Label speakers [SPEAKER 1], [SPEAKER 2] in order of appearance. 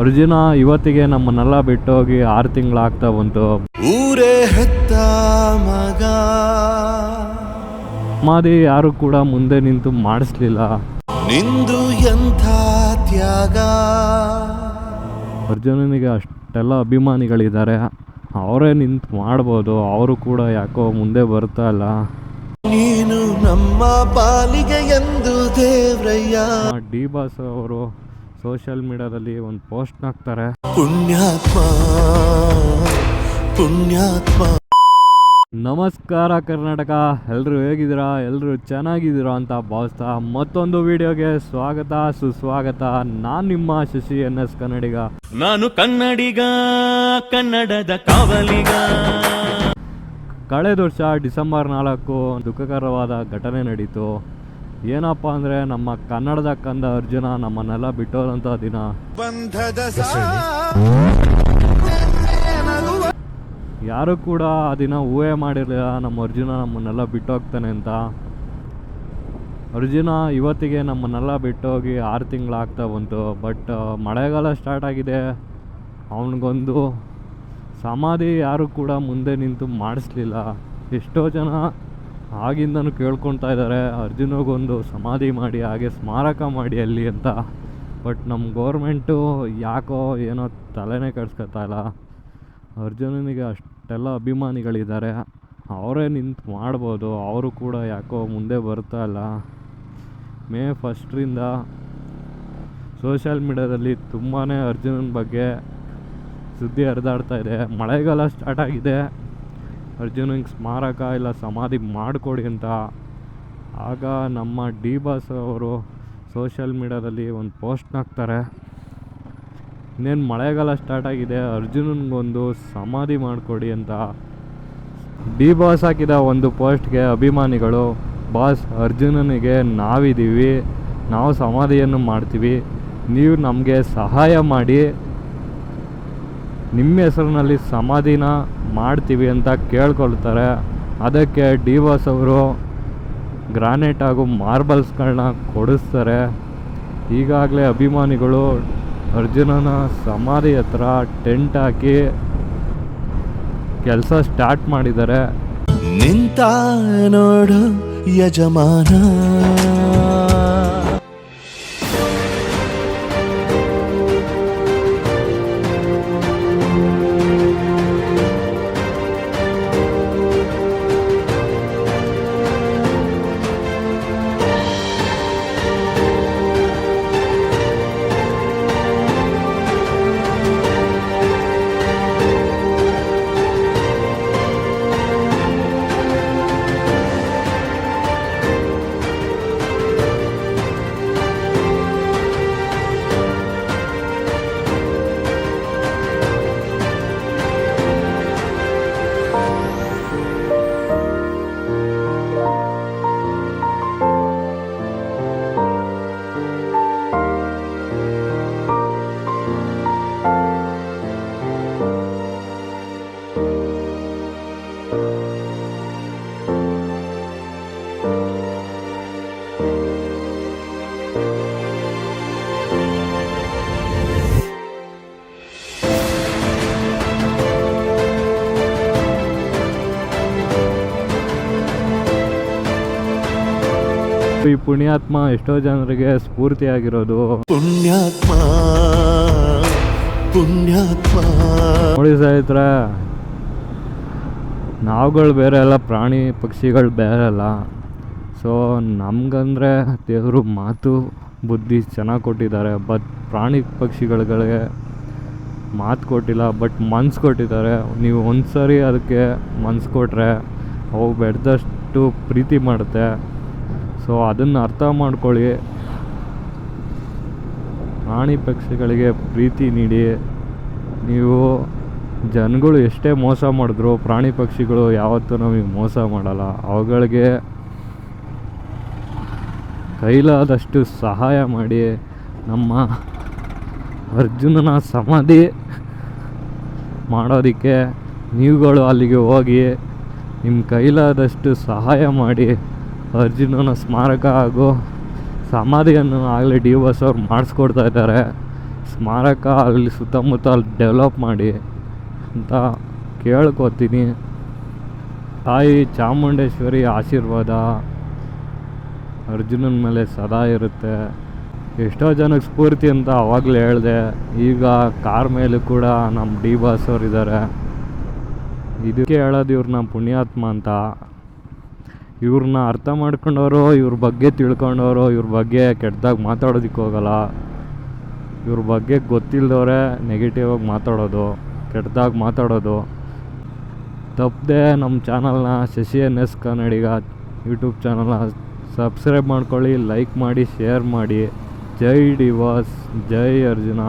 [SPEAKER 1] ಅರ್ಜುನ ಇವತ್ತಿಗೆ ನಮ್ಮನ್ನೆಲ್ಲ ಬಿಟ್ಟೋಗಿ ಆರು ತಿಂಗಳಾಗ್ತಾ ಬಂತು.
[SPEAKER 2] ಊರೇ ಹೆತ್ತ ಮಗ.
[SPEAKER 1] ಮಾದಿ ಯಾರು ಕೂಡ ಮುಂದೆ ನಿಂತು ಮಾಡಿಸ್ಲಿಲ್ಲ.
[SPEAKER 2] ನಿಂದು ಎಂಥ ತ್ಯಾಗ?
[SPEAKER 1] ಅರ್ಜುನನಿಗೆ ಅಷ್ಟೆಲ್ಲ ಅಭಿಮಾನಿಗಳಿದ್ದಾರೆ. ಅವರೇ ನಿಂತು ಮಾಡ್ಬೋದು ಅವರು ಕೂಡ ಯಾಕೋ ಮುಂದೆ ಬರ್ತಾ ಇಲ್ಲ.
[SPEAKER 2] ನೀನು ನಮ್ಮ ಪಾಲಿಗೆ ಎಂದು ದೇವ್ರಯ್ಯ.
[SPEAKER 1] ಡಿ ಬಾಸ್ ಅವರು ಸೋಷಿಯಲ್ ಮೀಡಿಯಾದಲ್ಲಿ ಒಂದು ಪೋಸ್ಟ್ ಹಾಕ್ತಾರೆ.
[SPEAKER 2] ಪುಣ್ಯಾತ್ಮ ಪುಣ್ಯಾತ್ಮ.
[SPEAKER 1] ನಮಸ್ಕಾರ ಕರ್ನಾಟಕ ಎಲ್ಲರೂ ಹೇಗಿದ್ದೀರಾ? ಎಲ್ಲರೂ ಚೆನ್ನಾಗಿದ್ದೀರಾ ಅಂತ ಭಾವಿಸ್ತಾ ಮತ್ತೊಂದು ವಿಡಿಯೋಗೆ ಸ್ವಾಗತ ಸುಸ್ವಾಗತ. ನಾನು ನಿಮ್ಮ ಶಶಿ ಎನ್ ಎಸ್ ಕನ್ನಡಿಗ.
[SPEAKER 3] ನಾನು ಕನ್ನಡಿಗ ಕನ್ನಡದ ಕಾವಲಿಗ.
[SPEAKER 1] ಕಳೆದ ವರ್ಷ ಡಿಸೆಂಬರ್ ನಾಲ್ಕು ದುಃಖಕರವಾದ ಘಟನೆ ನಡೀತು. ಏನಪ್ಪ ಅಂದರೆ ನಮ್ಮ ಕನ್ನಡದ ಕಂದ ಅರ್ಜುನ ನಮ್ಮನ್ನೆಲ್ಲ ಬಿಟ್ಟೋದಂಥ ದಿನ.
[SPEAKER 2] ಬಂಧದ
[SPEAKER 1] ಯಾರು ಕೂಡ ಆ ದಿನ ಊಹೆ ಮಾಡಿರಲಿಲ್ಲ ನಮ್ಮ ಅರ್ಜುನ ನಮ್ಮನ್ನೆಲ್ಲ ಬಿಟ್ಟೋಗ್ತಾನೆ ಅಂತ. ಅರ್ಜುನ ಇವತ್ತಿಗೆ ನಮ್ಮನ್ನೆಲ್ಲ ಬಿಟ್ಟೋಗಿ ಆರು ತಿಂಗಳಾಗ್ತಾ ಬಂತು ಬಟ್ ಮಳೆಗಾಲ ಸ್ಟಾರ್ಟ್ ಆಗಿದೆ. ಅವನಿಗೊಂದು ಸಮಾಧಿ ಯಾರು ಕೂಡ ಮುಂದೆ ನಿಂತು ಮಾಡಿಸ್ಲಿಲ್ಲ. ಎಷ್ಟೋ ಜನ ಆಗಿಂದನೂ ಕೇಳ್ಕೊತಾ ಇದ್ದಾರೆ, ಅರ್ಜುನಗೊಂದು ಸಮಾಧಿ ಮಾಡಿ, ಹಾಗೆ ಸ್ಮಾರಕ ಮಾಡಿ ಅಲ್ಲಿ ಅಂತ. ಬಟ್ ನಮ್ಮ ಗೌರ್ಮೆಂಟು ಯಾಕೋ ಏನೋ ತಲೆನೇ ಕೆಡ್ಸ್ಕೊತಾ ಇಲ್ಲ. ಅರ್ಜುನನಿಗೆ ಅಷ್ಟೆಲ್ಲ ಅಭಿಮಾನಿಗಳಿದ್ದಾರೆ. ಅವರೇ ನಿಂತು ಮಾಡ್ಬೋದು, ಅವರು ಕೂಡ ಯಾಕೋ ಮುಂದೆ ಬರ್ತಾ ಇಲ್ಲ. ಮೇ ಫಸ್ಟ್ರಿಂದ ಸೋಷಿಯಲ್ ಮೀಡ್ಯಾದಲ್ಲಿ ತುಂಬಾ ಅರ್ಜುನನ ಬಗ್ಗೆ ಸುದ್ದಿ ಹರಿದಾಡ್ತಾ ಇದೆ. ಮಳೆಗಾಲ ಸ್ಟಾರ್ಟ್ ಆಗಿದೆ. ಅರ್ಜುನಿಗೆ ಸ್ಮಾರಕ ಇಲ್ಲ, ಸಮಾಧಿ ಮಾಡಿಕೊಡಿ ಅಂತ. ಆಗ ನಮ್ಮ ಡಿ ಬಾಸ್ ಅವರು ಸೋಷಿಯಲ್ ಮೀಡ್ಯಾದಲ್ಲಿ ಒಂದು ಪೋಸ್ಟ್ ಹಾಕ್ತಾರೆ. ಇನ್ನೇನು ಮಳೆಗಾಲ ಸ್ಟಾರ್ಟ್ ಆಗಿದೆ, ಅರ್ಜುನನ್ಗೊಂದು ಸಮಾಧಿ ಮಾಡಿಕೊಡಿ ಅಂತ. ಡಿ ಬಾಸ್ ಹಾಕಿದ ಒಂದು ಪೋಸ್ಟ್ಗೆ ಅಭಿಮಾನಿಗಳು, ಬಾಸ್, ಅರ್ಜುನನಿಗೆ ನಾವಿದ್ದೀವಿ, ನಾವು ಸಮಾಧಿಯನ್ನು ಮಾಡ್ತೀವಿ, ನೀವು ನಮಗೆ ಸಹಾಯ ಮಾಡಿ ನಿಮ್ಮ ಹೆಸರಿನಲ್ಲಿ ಸಮಾಧಿನ ಮಾಡ್ತೀವಿ ಅಂತ ಕೇಳ್ಕೊಳ್ತಾರೆ. ಅದಕ್ಕೆ ಡಿ ವಾಸ್ ಅವರು ಗ್ರಾನೈಟ್ ಹಾಗೂ ಮಾರ್ಬಲ್ಸ್ಗಳನ್ನ ಕೊಡಿಸ್ತಾರೆ. ಈಗಾಗಲೇ ಅಭಿಮಾನಿಗಳು ಅರ್ಜುನನ ಸಮಾಧಿ ಹತ್ರ ಟೆಂಟ್ ಹಾಕಿ ಕೆಲಸ ಸ್ಟಾರ್ಟ್ ಮಾಡಿದ್ದಾರೆ.
[SPEAKER 2] ನಿಂತ ನೋಡು ಯಜಮಾನ.
[SPEAKER 1] ಈ ಪುಣ್ಯಾತ್ಮ ಎಷ್ಟೋ ಜನರಿಗೆ ಸ್ಫೂರ್ತಿಯಾಗಿರೋದು.
[SPEAKER 2] ಪುಣ್ಯಾತ್ಮ ಪುಣ್ಯಾತ್ಮ.
[SPEAKER 1] ನೋಡಿ ಸ್ನೇಹಿತರೆ ನಾವುಗಳು ಬೇರೆ ಅಲ್ಲ ಪ್ರಾಣಿ ಪಕ್ಷಿಗಳು ಬೇರೆ ಅಲ್ಲ. ಸೊ ನಮಗಂದ್ರೆ ದೇವರು ಮಾತು ಬುದ್ಧಿ ಚೆನ್ನಾಗಿ ಕೊಟ್ಟಿದ್ದಾರೆ ಬಟ್ ಪ್ರಾಣಿ ಪಕ್ಷಿಗಳಿಗೆ ಮಾತು ಕೊಟ್ಟಿಲ್ಲ ಬಟ್ ಮನ್ಸು ಕೊಟ್ಟಿದ್ದಾರೆ. ನೀವು ಒಂದು ಸರಿ ಅದಕ್ಕೆ ಮನ್ಸು ಕೊಟ್ಟರೆ ಅವು ಬೆಳೆದಷ್ಟು ಪ್ರೀತಿ ಮಾಡುತ್ತೆ. ಸೊ ಅದನ್ನು ಅರ್ಥ ಮಾಡ್ಕೊಳ್ಳಿ. ಪ್ರಾಣಿ ಪಕ್ಷಿಗಳಿಗೆ ಪ್ರೀತಿ ನೀಡಿ. ನೀವು ಜನಗಳು ಎಷ್ಟೇ ಮೋಸ ಮಾಡಿದ್ರು ಪ್ರಾಣಿ ಪಕ್ಷಿಗಳು ಯಾವತ್ತೂ ನಮಗೆ ಮೋಸ ಮಾಡಲ್ಲ. ಅವುಗಳಿಗೆ ಕೈಲಾದಷ್ಟು ಸಹಾಯ ಮಾಡಿ. ನಮ್ಮ ಅರ್ಜುನನ ಸಮಾಧಿ ಮಾಡೋದಕ್ಕೆ ನೀವುಗಳು ಅಲ್ಲಿಗೆ ಹೋಗಿ ನಿಮ್ಮ ಕೈಲಾದಷ್ಟು ಸಹಾಯ ಮಾಡಿ. ಅರ್ಜುನನ ಸ್ಮಾರಕ ಹಾಗೂ ಸಮಾಧಿಯನ್ನು ಆಗಲೇ ಡಿ ಬಸ್ ಅವ್ರು ಮಾಡಿಸ್ಕೊಡ್ತಾ ಇದ್ದಾರೆ. ಸ್ಮಾರಕ ಅಲ್ಲಿ ಸುತ್ತಮುತ್ತ ಅಲ್ಲಿ ಡೆವಲಪ್ ಮಾಡಿ ಅಂತ ಕೇಳ್ಕೊತೀನಿ. ತಾಯಿ ಚಾಮುಂಡೇಶ್ವರಿ ಆಶೀರ್ವಾದ ಅರ್ಜುನನ ಮೇಲೆ ಸದಾ ಇರುತ್ತೆ. ಎಷ್ಟೋ ಜನಕ್ಕೆ ಸ್ಫೂರ್ತಿ ಅಂತ ಅವಾಗಲೇ ಹೇಳಿದೆ. ಈಗ ಕಾರ್ ಮೇಲೆ ಕೂಡ ನಮ್ಮ ಡಿ ಬಾಸ್ ಅವ್ರು ಇದ್ದಾರೆ ಇದಕ್ಕೆ ಹೇಳೋದು ಇವ್ರನ್ನ ಪುಣ್ಯಾತ್ಮ ಅಂತ. ಇವ್ರನ್ನ ಅರ್ಥ ಮಾಡ್ಕೊಂಡವರು, ಇವ್ರ ಬಗ್ಗೆ ತಿಳ್ಕೊಂಡವರು, ಇವ್ರ ಬಗ್ಗೆ ಕೆಟ್ಟದಾಗಿ ಮಾತಾಡೋದಕ್ಕೆ ಹೋಗಲ್ಲ. ಇವ್ರ ಬಗ್ಗೆ ಗೊತ್ತಿಲ್ಲದವ್ರೆ ನೆಗೆಟಿವ್ ಆಗಿ ಮಾತಾಡೋದು, ಕೆಟ್ಟದಾಗಿ ಮಾತಾಡೋದು. ತಪ್ಪದೆ ನಮ್ಮ ಚಾನಲ್ನ Shashi N S Kannadiga YouTube ಚಾನಲ್ನ ಸಬ್ಸ್ಕ್ರೈಬ್ ಮಾಡ್ಕೊಳ್ಳಿ, ಲೈಕ್ ಮಾಡಿ, ಶೇರ್ ಮಾಡಿ. ಜೈ ಡಿವಾಸ್ ಜೈ ಅರ್ಜುನ.